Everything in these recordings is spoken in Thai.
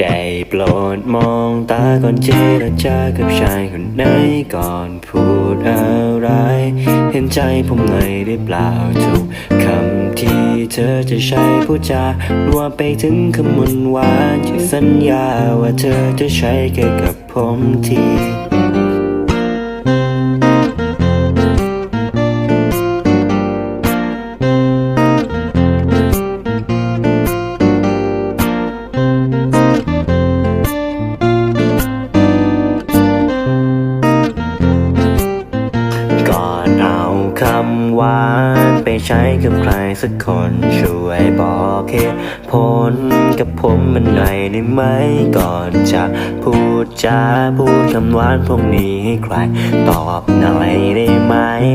ได้โปรดมองตาก่อนเจรจากับชายคนไหนก่อนพูดอะไร เห็นใจผมหน่อยได้เปล่าทุกคำที่เธอจะใช้พูดจารวมไปถึงคำมนหวานที่สัญญาว่าเธอจะใช้แค่กับผมที อนเอาคำหวานไปใช้กับใครสักคนช่วยบอกเหตุผลกับผมมันหน่อยได้ไหมก่อนจะพูดจาพูดคำหวานพวกนี้ให้ใคร ตอบหน่อยได้ไหม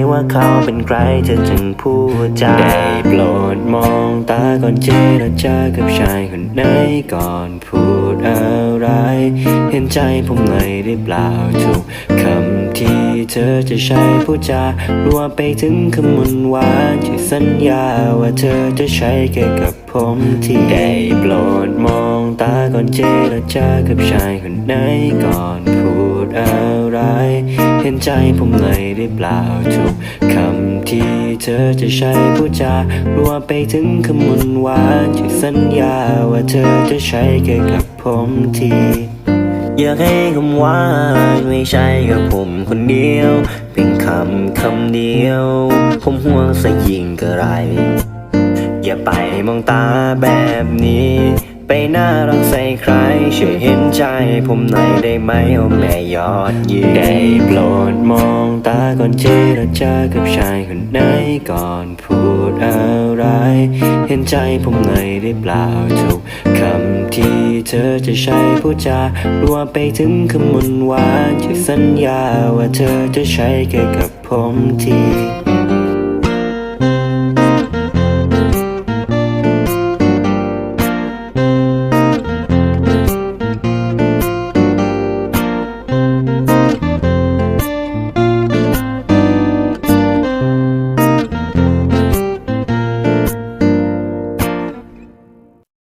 ว่าเขาเป็นใครเธอจึงพูดจาได้โปรดมองตาก่อนเจรจากับชายคนไหนก่อนพูดอะไร เห็นใจผมหน่อยได้เปล่าทุกคำ ที่เธอจะใช้พูดจารวมไปถึงคำมนหวานที่สัญญาว่าเธอจะใช้แค่กับผมที่ได้โปรดมองตาก่อนเจรจากับชายคนไหนก่อนพูดอะไร เห็นใจผมหน่อยได้เปล่าทุกคำที่เธอจะใช้พูดจารวมไปถึงคำมนหวานที่สัญญาว่าเธอจะใช้แค่กับผมที อยากให้คำว่าไม่ใช่กับผมคนเดียว เป็นคำคำเดียว ผมห่วงซะยิ่งกระไร อย่าไปมองตาแบบนี้ ไปน่ารักใส่ใครช่วยเห็นใจ ผมหน่อยได้ไหมโอ้แม่ยอดเยืนได้โปรดมองตาก่อนเจรจากับชายคนไหนก่อนพูดอะไร เห็นใจผมหน่อยได้เปล่าทุกคำ ที่เธอจะใช้พูดจารวมไปถึงคำมนหวานที่สัญญาว่าเธอจะใช้แค่กับผมที